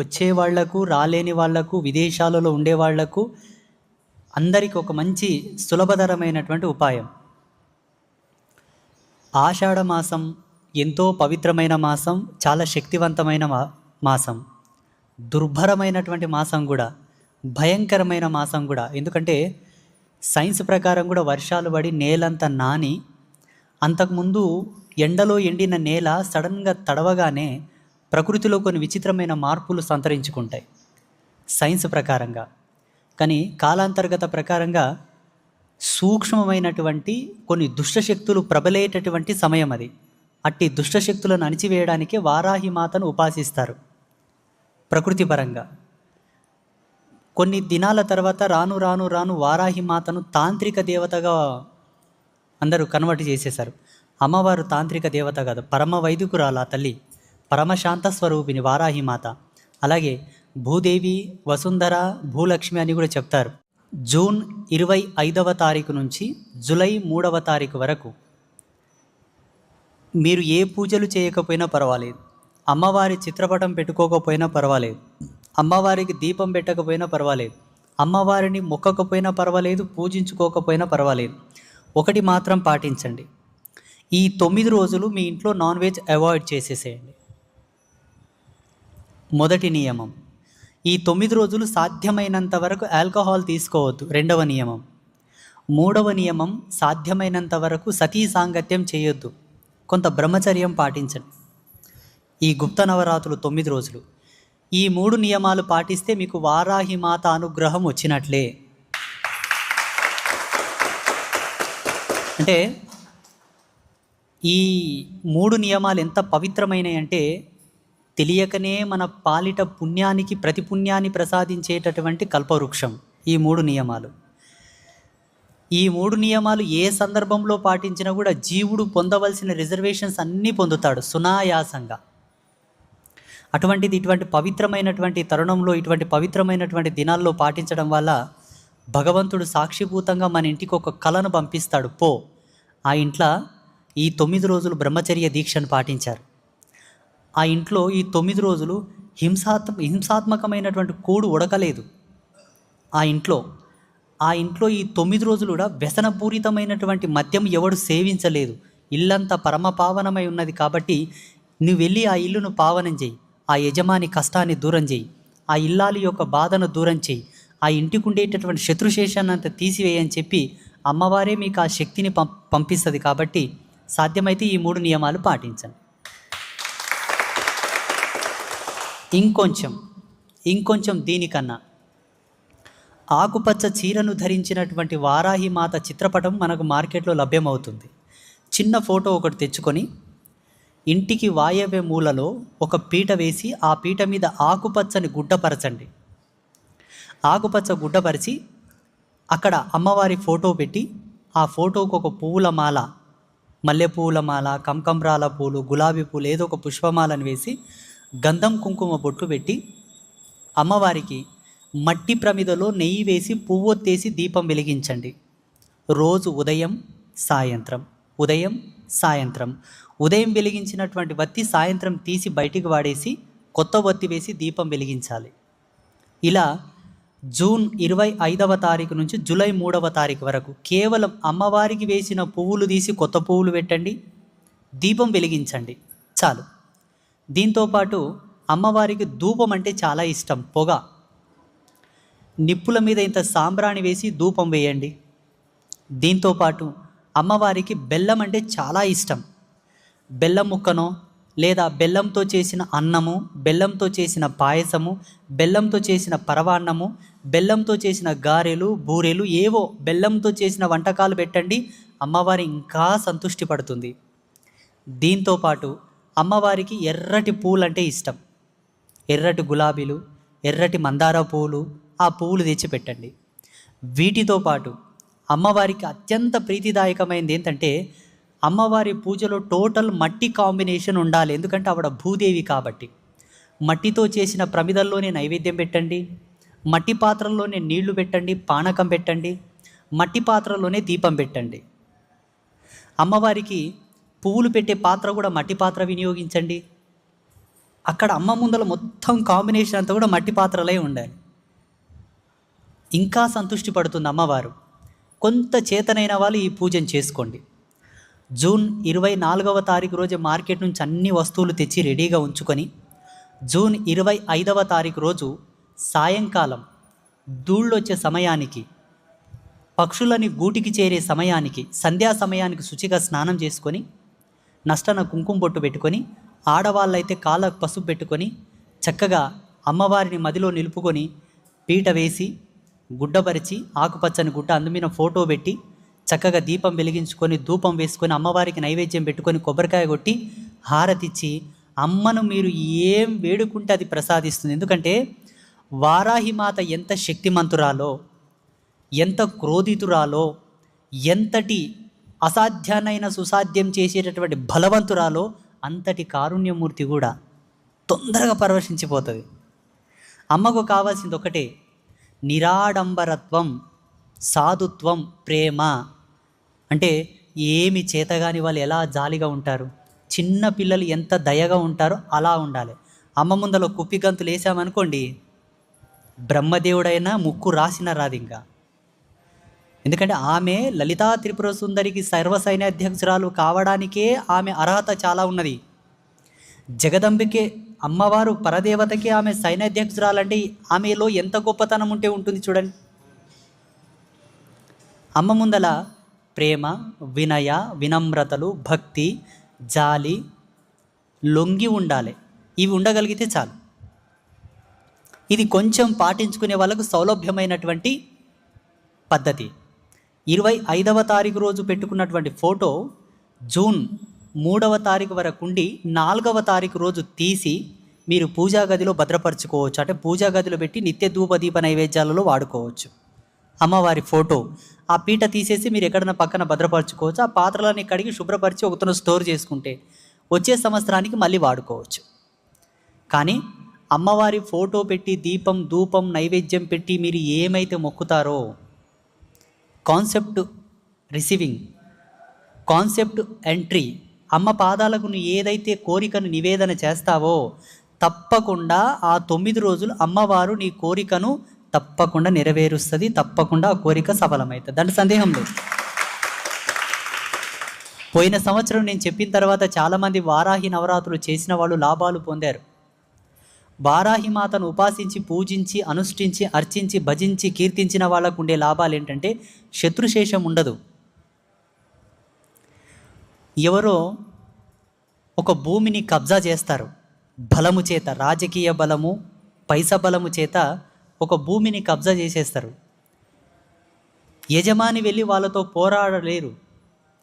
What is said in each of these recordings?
వచ్చే వాళ్ళకు రాలేని వాళ్ళకు విదేశాలలో ఉండే వాళ్ళకు అందరికి ఒక మంచి సులభతరమైనటువంటి ఉపాయం. ఆషాఢ మాసం ఎంతో పవిత్రమైన మాసం చాలా శక్తివంతమైన మా మాసం. దుర్భరమైనటువంటి మాసం కూడా భయంకరమైన మాసం కూడా. ఎందుకంటే సైన్స్ ప్రకారం కూడా వర్షాలు పడి నేలంతా నాని అంతకుముందు ఎండలో ఎండిన నేల సడన్గా తడవగానే ప్రకృతిలో కొన్ని విచిత్రమైన మార్పులు సంతరించుకుంటాయి. సైన్స్ ప్రకారంగా. కానీ కాలాంతర్గత ప్రకారంగా సూక్ష్మమైనటువంటి కొన్ని దుష్టశక్తులు ప్రబలేటటువంటి సమయం అది. అట్టి దుష్టశక్తులను అణిచివేయడానికే వారాహి మాతను ఉపాసిస్తారు. ప్రకృతి పరంగా. కొన్ని దినాల తర్వాత రాను రాను రాను వారాహి మాతను తాంత్రిక దేవతగా అందరూ కన్వర్ట్ చేసేశారు. అమ్మవారు తాంత్రిక దేవత కాదు పరమ వైదికురాలు ఆ తల్లి. పరమశాంత స్వరూపిణి వారాహిమాత అలాగే భూదేవి వసుంధర భూలక్ష్మి అని కూడా చెప్తారు. జూన్ ఇరవై ఐదవ తారీఖు నుంచి జూలై మూడవ తారీఖు వరకు మీరు ఏ పూజలు చేయకపోయినా పర్వాలేదు. అమ్మవారి చిత్రపటం పెట్టుకోకపోయినా పర్వాలేదు. అమ్మవారికి దీపం పెట్టకపోయినా పర్వాలేదు. అమ్మవారిని మొక్కకపోయినా పర్వాలేదు పూజించుకోకపోయినా పర్వాలేదు. ఒకటి మాత్రం పాటించండి. ఈ తొమ్మిది రోజులు మీ ఇంట్లో నాన్ వెజ్ అవాయిడ్ చేసేసేయండి. మొదటి నియమం. ఈ తొమ్మిది రోజులు సాధ్యమైనంత వరకు ఆల్కహాల్ తీసుకోవద్దు రెండవ నియమం. మూడవ నియమం సాధ్యమైనంత వరకు సతీ సాంగత్యం చేయొద్దు. కొంత బ్రహ్మచర్యం పాటించండి. ఈ గుప్త నవరాత్రులు తొమ్మిది రోజులు. ఈ మూడు నియమాలు పాటిస్తే మీకు వారాహిమాత అనుగ్రహం వచ్చినట్లే. అంటే ఈ మూడు నియమాలు ఎంత పవిత్రమైనవి అంటే తెలియకనే మన పాలిట పుణ్యానికి ప్రతి పుణ్యాన్ని ప్రసాదించేటటువంటి కల్పవృక్షం. ఈ మూడు నియమాలు. ఈ మూడు నియమాలు ఏ సందర్భంలో పాటించినా కూడా జీవుడు పొందవలసిన రిజర్వేషన్స్ అన్నీ పొందుతాడు సునాయాసంగా. అటువంటిది ఇటువంటి పవిత్రమైనటువంటి తరుణంలో ఇటువంటి పవిత్రమైనటువంటి దినాల్లో పాటించడం వల్ల భగవంతుడు సాక్షిభూతంగా మన ఇంటికి ఒక కళను పంపిస్తాడు. పో. ఆ ఇంట్లో ఈ తొమ్మిది రోజులు బ్రహ్మచర్య దీక్షను పాటించారు. ఆ ఇంట్లో ఈ తొమ్మిది రోజులు హింసాత్మ హింసాత్మకమైనటువంటి కూడు ఉడకలేదు. ఆ ఇంట్లో ఆ ఇంట్లో ఈ తొమ్మిది రోజులు కూడా వ్యసనపూరితమైనటువంటి మద్యం ఎవడు సేవించలేదు. ఇల్లంతా పరమపావనమై ఉన్నది కాబట్టి నువ్వు వెళ్ళి ఆ ఇల్లును పావనం చేయి. ఆ యజమాని కష్టాన్ని దూరం చేయి. ఆ ఇల్లాలి యొక్క బాధను దూరం చేయి. ఆ ఇంటికి ఉండేటటువంటి శత్రుశేషాన్ని అంతా తీసివేయని చెప్పి అమ్మవారే మీకు ఆ శక్తిని పం పంపిస్తుంది కాబట్టి సాధ్యమైతే ఈ మూడు నియమాలు పాటించండి. ఇంకొంచెం ఇంకొంచెం దీనికన్నా. ఆకుపచ్చ చీరను ధరించినటువంటి వారాహి మాత చిత్రపటం మనకు మార్కెట్లో లభ్యమవుతుంది. చిన్న ఫోటో ఒకటి తెచ్చుకొని ఇంటికి వాయవ్య మూలలో ఒక పీట వేసి ఆ పీట మీద ఆకుపచ్చని గుడ్డపరచండి ఆకుపచ్చ గుడ్డపరిచి అక్కడ అమ్మవారి ఫోటో పెట్టి ఆ ఫోటోకు ఒక పువ్వుల మాల మల్లెపూల మాల కంకంబ్రాల పూలు గులాబీ పూలు ఏదో ఒక పుష్పమాలను వేసి గంధం కుంకుమ బొట్టు పెట్టి అమ్మవారికి మట్టి ప్రమిదలో నెయ్యి వేసి పువ్వొత్తేసి దీపం వెలిగించండి. రోజు ఉదయం సాయంత్రం ఉదయం సాయంత్రం. ఉదయం వెలిగించినటువంటి వత్తి సాయంత్రం తీసి బయటికి వాడేసి కొత్త వత్తి వేసి దీపం వెలిగించాలి. ఇలా జూన్ ఇరవై ఐదవ తారీఖు నుంచి జూలై మూడవ తారీఖు వరకు కేవలం అమ్మవారికి వేసిన పువ్వులు తీసి కొత్త పువ్వులు పెట్టండి దీపం వెలిగించండి. చాలు. దీంతోపాటు అమ్మవారికి ధూపం అంటే చాలా ఇష్టం. పొగ. నిప్పుల మీద ఇంత సాంబ్రాణి వేసి ధూపం వేయండి. దీంతోపాటు అమ్మవారికి బెల్లం అంటే చాలా ఇష్టం. బెల్లం ముక్కనో లేదా బెల్లంతో చేసిన అన్నము బెల్లంతో చేసిన పాయసము బెల్లంతో చేసిన పరవాన్నము బెల్లంతో చేసిన గారెలు బూరెలు ఏవో బెల్లంతో చేసిన వంటకాలు పెట్టండి. అమ్మవారి ఇంకా సంతృష్టి పడుతుంది. దీంతోపాటు అమ్మవారికి ఎర్రటి పూలు అంటే ఇష్టం. ఎర్రటి గులాబీలు ఎర్రటి మందార పూలు ఆ పువ్వులు తెచ్చి పెట్టండి. వీటితో పాటు అమ్మవారికి అత్యంత ప్రీతిదాయకమైనది ఏంటంటే అమ్మవారి పూజలో టోటల్ మట్టి కాంబినేషన్ ఉండాలి. ఎందుకంటే ఆవిడ భూదేవి కాబట్టి. మట్టితో చేసిన ప్రమిదల్లోనే నైవేద్యం పెట్టండి. మట్టి పాత్రల్లోనే నీళ్ళు పెట్టండి పానకం పెట్టండి. మట్టి పాత్రలోనే దీపం పెట్టండి. అమ్మవారికి పువ్వులు పెట్టే పాత్ర కూడా మట్టి పాత్ర వినియోగించండి. అక్కడ అమ్మ ముందల మొత్తం కాంబినేషన్ అంతా కూడా మట్టి పాత్రలే ఉండాలి. ఇంకా సంతృష్టి పడుతుంది అమ్మవారు. కొంత చేతనైన వాళ్ళు ఈ పూజను చేసుకోండి. జూన్ ఇరవై నాలుగవ తారీఖు రోజు మార్కెట్ నుంచి అన్ని వస్తువులు తెచ్చి రెడీగా ఉంచుకొని జూన్ ఇరవై ఐదవ తారీఖు రోజు సాయంకాలం ధూళ్ళు వచ్చే సమయానికి పక్షులని గూటికి చేరే సమయానికి సంధ్యా సమయానికి శుచిగా స్నానం చేసుకొని నష్టన కుంకుమ బొట్టు పెట్టుకొని ఆడవాళ్ళైతే కాళ్ళకు పసుపు పెట్టుకొని చక్కగా అమ్మవారిని మదిలో నిలుపుకొని పీట వేసి గుడ్డపరిచి ఆకుపచ్చని గుడ్డ అందుమీన ఫోటో పెట్టి చక్కగా దీపం వెలిగించుకొని ధూపం వేసుకొని అమ్మవారికి నైవేద్యం పెట్టుకొని కొబ్బరికాయ కొట్టి హారతిచ్చి అమ్మను మీరు ఏం వేడుకుంటే అది ప్రసాదిస్తుంది. ఎందుకంటే వారాహిమాత ఎంత శక్తిమంతురాలో ఎంత క్రోధితురాలో ఎంతటి అసాధ్యానైన సుసాధ్యం చేసేటటువంటి బలవంతురాలో అంతటి కారుణ్యమూర్తి కూడా తొందరగా పరవశించిపోతుంది. అమ్మకు కావాల్సింది ఒకటే నిరాడంబరత్వం సాధుత్వం ప్రేమ. అంటే ఏమి చేతగాని వాళ్ళు ఎలా జాలిగా ఉంటారు? చిన్న పిల్లలు ఎంత దయగా ఉంటారో అలా ఉండాలి. అమ్మ ముందలో కుప్పిగంతులు వేసామనుకోండి బ్రహ్మదేవుడైనా ముక్కు రాసిన రాదు ఇంకా ఎందుకంటే ఆమె లలితా త్రిపుర సుందరికి సర్వ సైన్యాధ్యక్షురాలు కావడానికే ఆమె అర్హత చాలా ఉన్నది. జగదంబికే అమ్మవారు పరదేవతకి ఆమె సైన్యాధ్యక్షురాలంటే ఆమెలో ఎంత గొప్పతనం ఉంటే ఉంటుంది చూడండి. అమ్మ ముందల ప్రేమ వినయ వినమ్రతలు భక్తి జాలి లొంగి ఉండాలి. ఇవి ఉండగలిగితే చాలు. ఇది కొంచెం పాటించుకునే వాళ్ళకు సౌలభ్యమైనటువంటి పద్ధతి. ఇరవై ఐదవ తారీఖు రోజు పెట్టుకున్నటువంటి ఫోటో జూన్ మూడవ తారీఖు వరకు ఉండి నాలుగవ తారీఖు రోజు తీసి మీరు పూజా గదిలో భద్రపరచుకోవచ్చు. అంటే పూజా గదిలో పెట్టి నిత్య ధూప దీప నైవేద్యాలలో వాడుకోవచ్చు. అమ్మవారి ఫోటో. ఆ పీట తీసేసి మీరు ఎక్కడైనా పక్కన భద్రపరచుకోవచ్చు. ఆ పాత్రలన్నీ కడిగి శుభ్రపరిచి ఒకతను స్టోర్ చేసుకుంటే వచ్చే సంవత్సరానికి మళ్ళీ వాడుకోవచ్చు. కానీ అమ్మవారి ఫోటో పెట్టి దీపం ధూపం నైవేద్యం పెట్టి మీరు ఏమైతే మొక్కుతారో కాన్సెప్ట్ రిసీవింగ్ కాన్సెప్ట్ ఎంట్రీ. అమ్మ పాదాలకు నువ్వు ఏదైతే కోరికను నివేదన చేస్తావో తప్పకుండా ఆ తొమ్మిది రోజులు అమ్మవారు నీ కోరికను తప్పకుండా నెరవేరుస్తుంది తప్పకుండా ఆ కోరిక సఫలమవుతుంది దాంట్లో సందేహం లేదు. పోయిన సంవత్సరం నేను చెప్పిన తర్వాత చాలామంది వారాహి నవరాత్రులు చేసిన వాళ్ళు లాభాలు పొందారు. బారాహిమాతను ఉపాసించి పూజించి అనుష్ఠించి అర్చించి భజించి కీర్తించిన వాళ్ళకు ఉండే లాభాలు ఏంటంటే శత్రుశేషం ఉండదు. ఎవరో ఒక భూమిని కబ్జా చేస్తారు. బలము చేత రాజకీయ బలము పైస బలము చేత ఒక భూమిని కబ్జా చేసేస్తారు. యజమాని వెళ్ళి వాళ్ళతో పోరాడలేరు.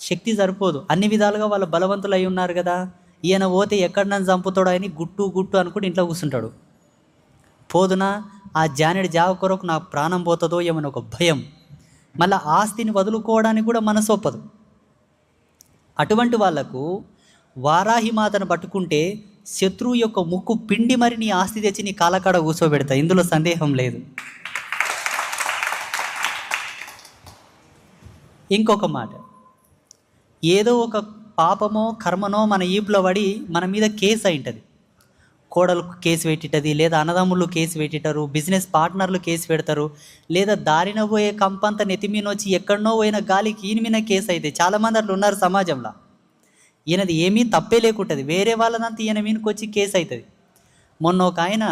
శక్తి సరిపోదు. అన్ని విధాలుగా వాళ్ళు బలవంతులు అయి ఉన్నారు కదా. ఈయన పోతే ఎక్కడ నన్ను చంపుతాడో అని గుట్టు గుట్టు అనుకుంటూ ఇంట్లో కూర్చుంటాడు. పోదున ఆ జానెడి జావ కొరకు నా ప్రాణం పోతుందో ఏమని ఒక భయం. మళ్ళీ ఆస్తిని వదులుకోవడానికి కూడా మనసు ఒప్పదు. అటువంటి వాళ్ళకు వారాహి మాతను పట్టుకుంటే శత్రువు యొక్క ముక్కు పిండి మరి నీ ఆస్తి తెచ్చి నీ కాలకాడ కూర్చోబెడతా. ఇందులో సందేహం లేదు. ఇంకొక మాట. ఏదో ఒక పాపమో కర్మనో మన ఈపులో పడి మన మీద కేసు అయింటది. కోడలకు కేసు పెట్టిటది లేదా అన్నదమ్ములు కేసు పెట్టిటారు బిజినెస్ పార్ట్నర్లు కేసు పెడతారు లేదా దారిన పోయే కంపంత నెత్తిమీన వచ్చి ఎక్కడనో పోయిన గాలికి ఈయన మీద కేసు అయితే చాలామంది అట్లా ఉన్నారు సమాజంలో. ఈయనది ఏమీ తప్పే లేకుంటుంది. వేరే వాళ్ళదంతా ఈయన మీదకి వచ్చి కేసు అవుతుంది మొన్న ఒక ఆయన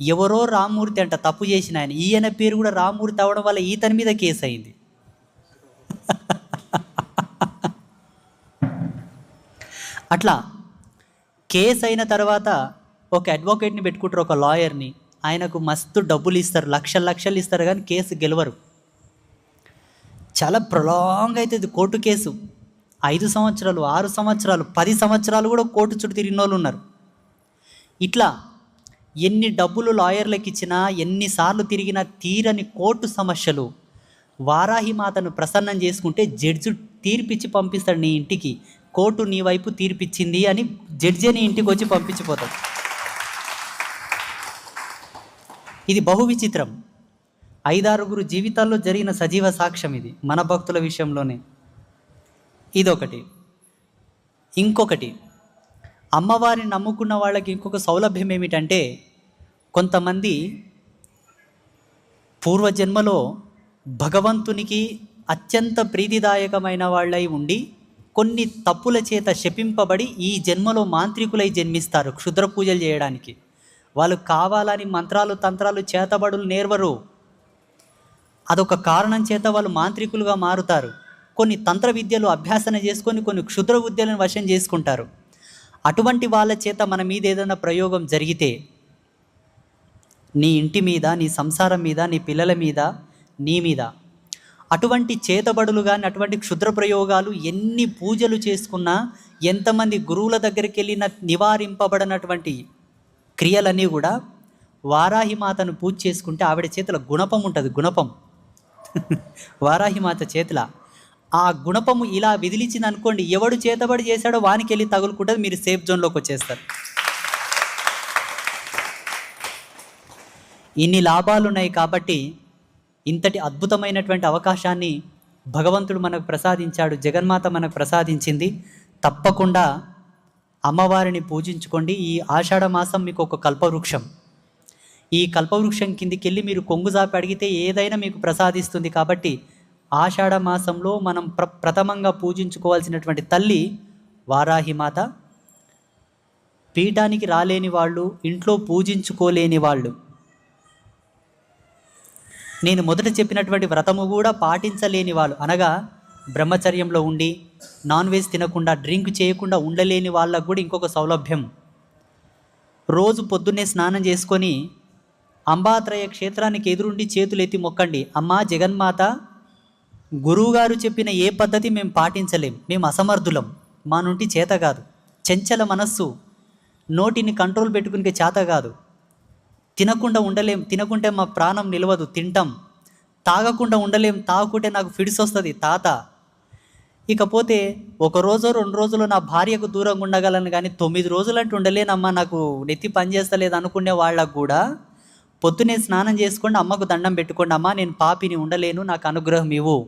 ఎవరో రామ్మూర్తి అంట తప్పు చేసిన ఆయన. ఈయన పేరు కూడా రామ్మూర్తి అవ్వడం వల్ల ఈతని మీద కేసు అయింది. అట్లా కేసు అయిన తర్వాత ఒక అడ్వకేట్ని పెట్టుకుంటారు ఒక లాయర్ని ఆయనకు మస్తు డబ్బులు ఇస్తారు లక్షలు లక్షలు ఇస్తారు కానీ కేసు గెలవరు. చాలా ప్రొలాంగ్ అవుతుంది కోర్టు కేసు. ఐదు సంవత్సరాలు ఆరు సంవత్సరాలు పది సంవత్సరాలు కూడా కోర్టు చుట్టూ తిరిగిన వాళ్ళు ఉన్నారు. ఇట్లా ఎన్ని డబ్బులు లాయర్లకు ఇచ్చినా ఎన్నిసార్లు తిరిగినా తీరని కోర్టు సమస్యలు వారాహి మాతను ప్రసన్నం చేసుకుంటే జడ్జి తీర్పిచ్చి పంపిస్తాడు నీ ఇంటికి. కోర్టు నీ వైపు తీర్పిచ్చింది అని జడ్జి నీ ఇంటికి వచ్చి పంపించిపోతాడు ఇది బహు విచిత్రం. ఐదారుగురు జీవితాల్లో జరిగిన సజీవ సాక్ష్యం ఇది మన భక్తుల విషయంలోనే. ఇదొకటి. ఇంకొకటి. అమ్మవారిని నమ్ముకున్న వాళ్ళకి ఇంకొక సౌలభ్యం ఏమిటంటే కొంతమంది పూర్వజన్మలో భగవంతునికి అత్యంత ప్రీతిదాయకమైన వాళ్ళై ఉండి కొన్ని తప్పుల చేత శపింపబడి ఈ జన్మలో మాంత్రికులై జన్మిస్తారు క్షుద్ర పూజలు చేయడానికి. వాళ్ళు కావాలని మంత్రాలు తంత్రాలు చేతబడులు నేర్వరు. అదొక కారణం చేత వాళ్ళు మాంత్రికులుగా మారుతారు. కొన్ని తంత్ర విద్యలు అభ్యాసన చేసుకొని కొన్ని క్షుద్ర విద్యలను వశం చేసుకుంటారు. అటువంటి వాళ్ళ చేత మన మీద ఏదైనా ప్రయోగం జరిగితే నీ ఇంటి మీద నీ సంసారం మీద నీ పిల్లల మీద నీ మీద అటువంటి చేతబడులు కానీ అటువంటి క్షుద్ర ప్రయోగాలు ఎన్ని పూజలు చేసుకున్నా ఎంతమంది గురువుల దగ్గరికి వెళ్ళిన నివారింపబడినటువంటి క్రియలన్నీ కూడా వారాహిమాతను పూజ చేసుకుంటే ఆవిడ చేతుల గుణపం ఉంటుంది గుణపం. వారాహిమాత చేతుల. ఆ గుణపము ఇలా విదిలించింది అనుకోండి ఎవడు చేతబడి చేశాడో వానికి వెళ్ళి తగులుకుంటుంది మీరు సేఫ్ జోన్లోకి వచ్చేస్తారు. ఇన్ని లాభాలు ఉన్నాయి కాబట్టి ఇంతటి అద్భుతమైనటువంటి అవకాశాన్ని భగవంతుడు మనకు ప్రసాదించాడు జగన్మాత మనకు ప్రసాదించింది. తప్పకుండా అమ్మవారిని పూజించుకోండి. ఈ ఆషాఢ మాసం మీకు ఒక కల్పవృక్షం. ఈ కల్పవృక్షం కిందికి వెళ్ళి మీరు కొంగు జాపి అడిగితే ఏదైనా మీకు ప్రసాదిస్తుంది కాబట్టి ఆషాఢ మాసంలో మనం ప్ర ప్రథమంగా పూజించుకోవాల్సినటువంటి తల్లి వారాహి మాత. పీఠానికి రాలేని వాళ్ళు ఇంట్లో పూజించుకోలేని వాళ్ళు నేను మొదట చెప్పినటువంటి వ్రతము కూడా పాటించలేని వాళ్ళు. అనగా బ్రహ్మచర్యంలో ఉండి నాన్ వెజ్ తినకుండా డ్రింక్ చేయకుండా ఉండలేని వాళ్ళకు కూడా ఇంకొక సౌలభ్యం. రోజు పొద్దున్నే స్నానం చేసుకొని అంబాత్రయ క్షేత్రానికి ఎదురుండి చేతులు ఎత్తి మొక్కండి. అమ్మా జగన్మాత గురువుగారు చెప్పిన ఏ పద్ధతి మేము పాటించలేం. మేము అసమర్థులం. మా నుండి చేత కాదు. చెంచల మనస్సు. నోటిని కంట్రోల్ పెట్టుకునే చేత కాదు. తినకుండా ఉండలేం తినకుంటే మా ప్రాణం నిలవదు తింటాం. తాగకుండా ఉండలేం తాగుకుంటే నాకు ఫిడ్స్ వస్తుంది తాత. ఇకపోతే ఒక రోజు రెండు రోజులు నా భార్యకు దూరంగా ఉండగలను కానీ తొమ్మిది రోజులు అంటే ఉండలేనమ్మా నాకు నెత్తి పని చేస్తలేదు అనుకునే వాళ్ళకు కూడా. పొద్దునే స్నానం చేసుకోండి అమ్మకు దండం పెట్టుకోండి అమ్మ నేను పాపిని ఉండలేను నాకు అనుగ్రహం ఇవ్వు.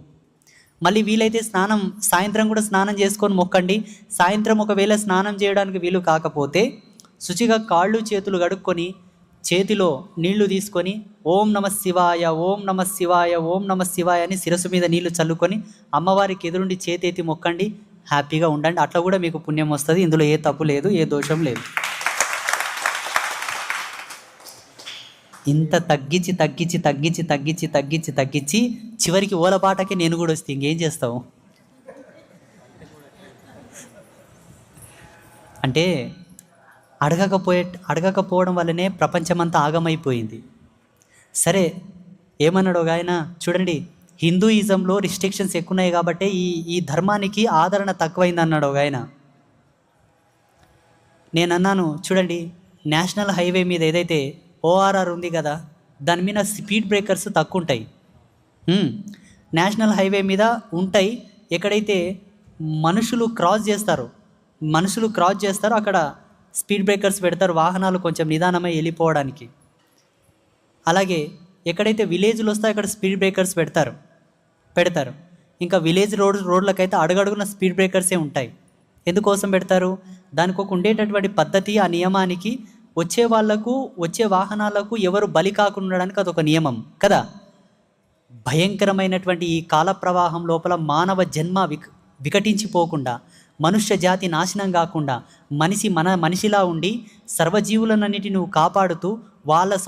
మళ్ళీ వీలైతే స్నానం సాయంత్రం కూడా స్నానం చేసుకొని మొక్కండి. సాయంత్రం ఒకవేళ స్నానం చేయడానికి వీలు కాకపోతే శుచిగా కాళ్ళు చేతులు కడుక్కొని చేతిలో నీళ్ళు తీసుకొని ఓం నమ శివాయ ఓం నమ శివాయ ఓం నమ శివాయ అని శిరస్సు మీద నీళ్ళు చల్లుకొని అమ్మవారికి ఎదురుండి చేతెత్తి మొక్కండి. హ్యాపీగా ఉండండి. అట్లా కూడా మీకు పుణ్యం వస్తుంది. ఇందులో ఏ తప్పు లేదు ఏ దోషం లేదు. ఇంత తగ్గించి తగ్గించి తగ్గించి తగ్గించి తగ్గించి తగ్గించి చివరికి ఓలపాటకి నేను కూడా వస్తే ఇంకేం చేస్తావు? అంటే అడగకపోయే అడగకపోవడం వల్లనే ప్రపంచమంతా ఆగమైపోయింది. సరే ఏమన్నాడు ఒక ఆయన? చూడండి హిందూయిజంలో రిస్ట్రిక్షన్స్ ఎక్కువ ఉన్నాయి కాబట్టి ఈ ఈ ధర్మానికి ఆదరణ తక్కువైంది అన్నాడు ఒక ఆయన. నేను అన్నాను చూడండి నేషనల్ హైవే మీద ఏదైతే ఓఆర్ఆర్ ఉంది కదా దాని మీద స్పీడ్ బ్రేకర్స్ తక్కువ ఉంటాయి నేషనల్ హైవే మీద ఉంటాయి. ఎక్కడైతే మనుషులు క్రాస్ చేస్తారు మనుషులు క్రాస్ చేస్తారో అక్కడ స్పీడ్ బ్రేకర్స్ పెడతారు వాహనాలు కొంచెం నిదానమై వెళ్ళిపోవడానికి. అలాగే ఎక్కడైతే విలేజ్లు వస్తాయో అక్కడ స్పీడ్ బ్రేకర్స్ పెడతారు పెడతారు. ఇంకా విలేజ్ రోడ్ రోడ్లకైతే అడుగడుగున స్పీడ్ బ్రేకర్సే ఉంటాయి. ఎందుకోసం పెడతారు? దానికి ఒక ఉండేటటువంటి పద్ధతి ఆ నియమానికి వచ్చే వాళ్ళకు వచ్చే వాహనాలకు ఎవరు బలి కాకుండా ఉండడానికి అదొక నియమం కదా? భయంకరమైనటువంటి ఈ కాల ప్రవాహం లోపల మానవ జన్మ విక వికటించిపోకుండా మనుష్య జాతి నాశనం కాకుండా మనిషి మన మనిషిలా ఉండి సర్వజీవులనన్నిటి నువ్వు కాపాడుతూ వాళ్ళ సౌ